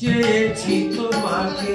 চেয়েছি তোমাকে।